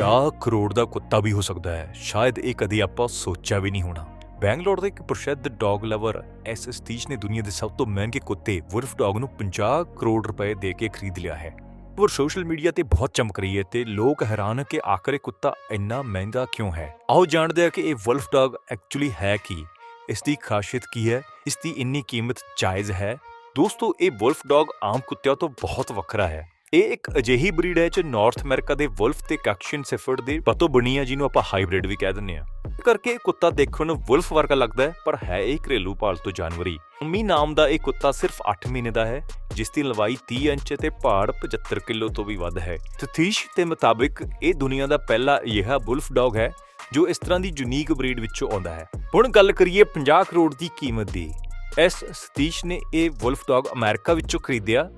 50 ਕਰੋੜ ਦਾ ਕੁੱਤਾ ਵੀ ਹੋ ਸਕਦਾ ਹੈ। ਸ਼ਾਇਦ ਇਹ ਕਦੇ ਆਪਾਂ ਸੋਚਿਆ ਵੀ ਨਹੀਂ ਹੋਣਾ। ਬੈਂਗਲੌਰ ਦੇ ਇੱਕ ਪ੍ਰਸਿੱਧ ਡੌਗ ਲਵਰ ਐਸ ਸਤੀਸ਼ ਨੇ ਦੁਨੀਆ ਦੇ ਸਭ ਤੋਂ ਮਹਿੰਗੇ ਕੁੱਤੇ ਵੁਲਫ ਡੌਗ ਨੂੰ 50 ਕਰੋੜ ਰੁਪਏ ਦੇ ਕੇ ਖਰੀਦ ਲਿਆ ਹੈ। ਪਰ ਸੋਸ਼ਲ ਮੀਡੀਆ ਤੇ ਬਹੁਤ ਚਮਕ ਰਹੀ ਹੈ ਤੇ ਲੋਕ ਹੈਰਾਨ ਹੈ ਕਿ ਆਖਰ ਇਹ ਕੁੱਤਾ ਇੰਨਾ ਮਹਿੰਗਾ ਕਿਉਂ ਹੈ? ਆਓ ਜਾਣਦੇ ਹਾਂ ਕਿ ਇਹ ਵੁਲਫ ਡੌਗ ਐਕਚੁਅਲੀ ਹੈ ਕੀ? ਇਸ ਦੀ ਖਾਸੀਅਤ ਕੀ ਹੈ? ਇਸ ਦੀ ਇੰਨੀ ਕੀਮਤ ਜਾਇਜ਼ ਹੈ? ਦੋਸਤੋ, ਇਹ ਵੁਲਫ ਡੌਗ ਆਮ ਕੁੱਤਿਆਂ ਤੋਂ ਬਹੁਤ ਵੱਖਰਾ ਹੈ। ਇਹ ਇੱਕ ਅਜਿਹੀ ਬਰੀਡ ਹੈ ਜੋ ਨਾਰਥ ਅਮਰੀਕਾ ਦੇ ਵੁਲਫ ਤੇ ਕੈਕਸ਼ਨ ਸਿਫਰਡ ਦੇ ਪਤੋਂ ਬਣੀ ਜਿਹਨੂੰ ਆਪਾਂ ਹਾਈਬ੍ਰਿਡ ਵੀ ਕਹਿ ਦਿੰਦੇ ਆ। ਕਰਕੇ ਇਹ ਕੁੱਤਾ ਦੇਖਣ ਨੂੰ ਵੁਲਫ ਵਰਗਾ ਲੱਗਦਾ ਹੈ, ਪਰ ਹੈ ਇਹ ਘਰੇਲੂ ਪਾਲਤੂ ਜਾਨਵਰੀ। ਮੰਮੀ ਨਾਮ ਦਾ ਇਹ ਕੁੱਤਾ ਸਿਰਫ 8 ਮਹੀਨੇ ਦਾ ਹੈ, ਜਿਸ ਦੀ ਲੰਬਾਈ 30 ਇੰਚ ਤੇ ਭਾਰ 75 ਕਿਲੋ ਤੋਂ ਵੀ ਵੱਧ ਹੈ। ਤਥੀਸ਼ ਦੇ ਮੁਤਾਬਿਕ ਇਹ ਦੁਨੀਆ ਦਾ ਪਹਿਲਾ ਅਜਿਹਾ ਵੁਲਫ ਡੌਗ ਹੈ, ਜੋ ਇਸ ਤਰ੍ਹਾਂ ਦੀ ਯੂਨੀਕ ਬਰੀਡ ਵਿੱਚੋਂ ਆਉਂਦਾ ਹੈ। ਹੁਣ ਗੱਲ ਕਰੀਏ 50 ਕਰੋੜ ਦੀ ਕੀਮਤ ਦੀ। ਐਸ ਸਤੀਸ਼ ਨੇ ਇਹ ਵੁਲਫ ਡੌਗ ਅਮਰੀਕਾ ਵਿੱਚੋਂ ਖਰੀਦਿਆ।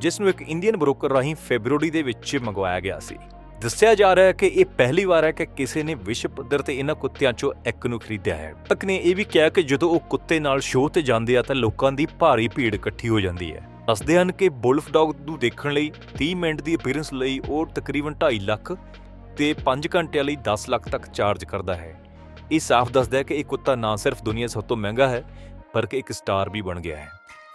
ਜਿਸ ਨੂੰ ਇੱਕ ਇੰਡੀਅਨ ਬ੍ਰੋਕਰ ਰਾਹੀਂ ਫੈਬਰੂਰੀ ਦੇ ਵਿੱਚ ਮੰਗਵਾਇਆ ਗਿਆ ਸੀ। ਦੱਸਿਆ ਜਾ ਰਿਹਾ ਹੈ ਕਿ ਇਹ ਪਹਿਲੀ ਵਾਰ ਹੈ ਕਿ ਕਿਸੇ ਨੇ ਵਿਸ਼ਵ ਪੱਧਰ ਤੇ ਇਹਨਾਂ ਕੁੱਤਿਆਂ ਚੋਂ ਇੱਕ ਨੂੰ ਖਰੀਦਿਆ ਹੈ। ਤੱਕ ਨੇ ਇਹ ਵੀ ਕਿਹਾ ਕਿ ਜਦੋਂ ਉਹ ਕੁੱਤੇ ਨਾਲ ਸ਼ੋਅ ਤੇ ਜਾਂਦੇ ਆ ਤਾਂ ਲੋਕਾਂ ਦੀ ਭਾਰੀ ਭੀੜ ਇਕੱਠੀ ਹੋ ਜਾਂਦੀ ਹੈ। ਦੱਸਦੇ ਹਨ ਕਿ ਬੁਲਫ ਡੌਗ ਨੂੰ ਦੇਖਣ ਲਈ 30 ਮਿੰਟ ਦੀ ਅਪੀਅਰੈਂਸ ਲਈ ਉਹ ਤਕਰੀਬਨ 2.5 ਲੱਖ ਤੇ 5 ਘੰਟਿਆਂ ਲਈ 10 ਲੱਖ ਤੱਕ ਚਾਰਜ ਕਰਦਾ ਹੈ। ਇਹ ਸਾਫ਼ ਦੱਸਦਾ ਹੈ ਕਿ ਇਹ ਕੁੱਤਾ ਨਾ ਸਿਰਫ ਦੁਨੀਆ 'ਚ ਸਭ ਤੋਂ ਮਹਿੰਗਾ ਹੈ, ਬਲਕਿ ਇੱਕ ਸਟਾਰ ਵੀ ਬਣ ਗਿਆ ਹੈ।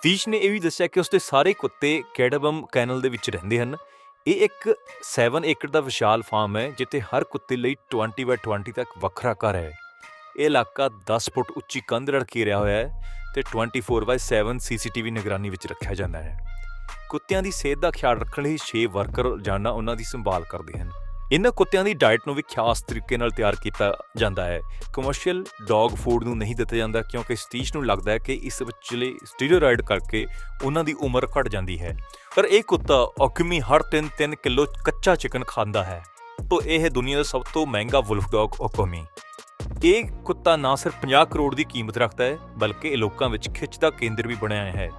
ਤੀਸ਼ ਨੇ ਇਹ ਵੀ ਦੱਸਿਆ ਕਿ ਉਸਦੇ ਸਾਰੇ ਕੁੱਤੇ ਕੈਡਬਮ ਕੈਨਲ ਦੇ ਵਿੱਚ ਰਹਿੰਦੇ ਹਨ। ਇਹ ਇੱਕ 7 ਏਕੜ ਦਾ ਵਿਸ਼ਾਲ ਫਾਰਮ ਹੈ, ਜਿੱਥੇ ਹਰ ਕੁੱਤੇ ਲਈ 20 ਬਾਈ 20 ਤੱਕ ਵੱਖਰਾ ਘਰ ਹੈ। ਇਹ ਇਲਾਕਾ 10 ਫੁੱਟ ਉੱਚੀ ਕੰਧ ਰੜ ਘੇਰਿਆ ਹੋਇਆ ਹੈ ਤੇ 24 ਬਾਈ 7 ਸੀਸੀਟੀਵੀ ਨਿਗਰਾਨੀ ਵਿੱਚ ਰੱਖਿਆ ਜਾਂਦਾ ਹੈ। ਕੁੱਤਿਆਂ ਦੀ ਸਿਹਤ ਦਾ ਖਿਆਲ ਰੱਖਣ ਲਈ 6 ਵਰਕਰ ਰੋਜ਼ਾਨਾ ਉਹਨਾਂ ਦੀ ਸੰਭਾਲ ਕਰਦੇ ਹਨ। ਇਹਨਾਂ ਕੁੱਤਿਆਂ ਦੀ ਡਾਈਟ ਨੂੰ ਵੀ ਖਾਸ ਤਰੀਕੇ ਨਾਲ ਤਿਆਰ ਕੀਤਾ ਜਾਂਦਾ ਹੈ। ਕਮਰਸ਼ੀਅਲ ਡੌਗ ਫੂਡ ਨੂੰ ਨਹੀਂ ਦਿੱਤਾ ਜਾਂਦਾ ਕਿਉਂਕਿ ਸਤੀਸ਼ ਨੂੰ ਲੱਗਦਾ ਹੈ ਕਿ ਇਸ ਵਿਚਲੇ ਸਟੀਰੋਇਡ ਕਰਕੇ ਉਹਨਾਂ ਦੀ ਉਮਰ ਘਟ ਜਾਂਦੀ ਹੈ। ਪਰ ਇਹ ਕੁੱਤਾ ਔਕਮੀ ਹਰ 3-3 ਕਿਲੋ ਕੱਚਾ ਚਿਕਨ ਖਾਂਦਾ ਹੈ। ਤੋਂ ਇਹ ਦੁਨੀਆ ਦਾ ਸਭ ਤੋਂ ਮਹਿੰਗਾ ਵੁਲਫ ਡੌਗ ਔਕਮੀ। ਇਹ ਕੁੱਤਾ ਨਾ ਸਿਰਫ 50 ਕਰੋੜ ਦੀ ਕੀਮਤ ਰੱਖਦਾ ਹੈ, ਬਲਕਿ ਇਹ ਲੋਕਾਂ ਵਿੱਚ ਖਿੱਚ ਦਾ ਕੇਂਦਰ ਵੀ ਬਣਿਆ ਹੈ।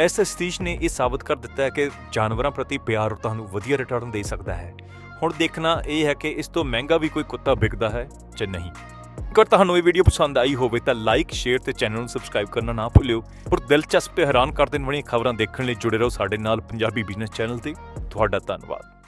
ਇਸ ਸਤੀਸ਼ ਨੇ ਇਹ ਸਾਬਤ ਕਰ ਦਿੱਤਾ ਹੈ ਕਿ ਜਾਨਵਰਾਂ ਪ੍ਰਤੀ ਪਿਆਰ ਤੁਹਾਨੂੰ ਵਧੀਆ ਰਿਟਰਨ ਦੇ ਸਕਦਾ ਹੈ। ਹੁਣ ਦੇਖਣਾ ਇਹ ਹੈ ਕਿ ਇਸ ਤੋਂ ਮਹਿੰਗਾ ਵੀ ਕੋਈ ਕੁੱਤਾ ਵਿਕਦਾ ਹੈ ਜਾਂ ਨਹੀਂ। ਅਗਰ ਤੁਹਾਨੂੰ ਇਹ ਵੀਡੀਓ ਪਸੰਦ ਆਈ ਹੋਵੇ ਤਾਂ ਲਾਈਕ ਸ਼ੇਅਰ ਤੇ ਚੈਨਲ ਨੂੰ ਸਬਸਕ੍ਰਾਈਬ ਕਰਨਾ ਨਾ ਭੁੱਲਿਓ ਔਰ ਦਿਲਚਸਪ ਤੇ ਹੈਰਾਨ ਕਰ ਦੇਣ ਵਾਲੀਆਂ ਖਬਰਾਂ ਦੇਖਣ ਲਈ ਜੁੜੇ ਰਹੋ ਸਾਡੇ ਨਾਲ ਪੰਜਾਬੀ ਬਿਜ਼ਨਸ ਚੈਨਲ ਤੇ। ਤੁਹਾਡਾ ਧੰਨਵਾਦ।